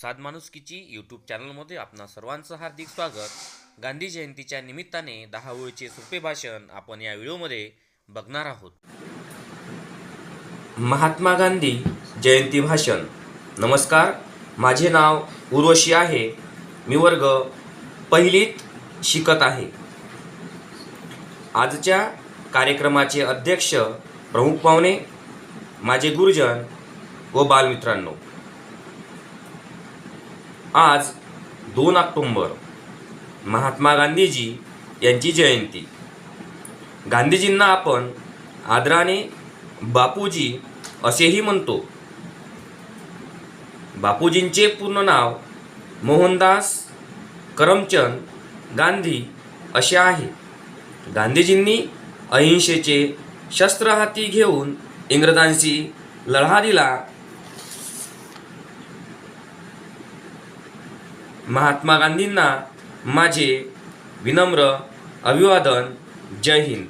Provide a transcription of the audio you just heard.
साध माणुसकीची यूट्यूब चॅनलमध्ये आपणा सर्वांचं हार्दिक स्वागत. गांधी जयंतीच्या निमित्ताने दहा ओळीचे सोपे भाषण आपण या व्हिडिओमध्ये बघणार आहोत. महात्मा गांधी जयंती भाषण. नमस्कार माझे नाव उर्वशी आहे. मी वर्ग पहिलीत शिकत आहे. आजच्या कार्यक्रमाचे अध्यक्ष प्रमुख पाहुणे माझे गुरुजन व बालमित्रांनो. आज दोन ऑक्टोंबर महात्मा गांधीजी यांची जयंती. गांधीजींना आपण आदराने बापूजी असेही म्हणतो. बापूजींचे पूर्ण नाव मोहनदास करमचंद गांधी असे आहे. गांधीजींनी अहिंसेचे शस्त्र हाती घेऊन इंग्रजांशी लढा दिला. महात्मा गांधींना माझे विनम्र अभिवादन. जय हिंद.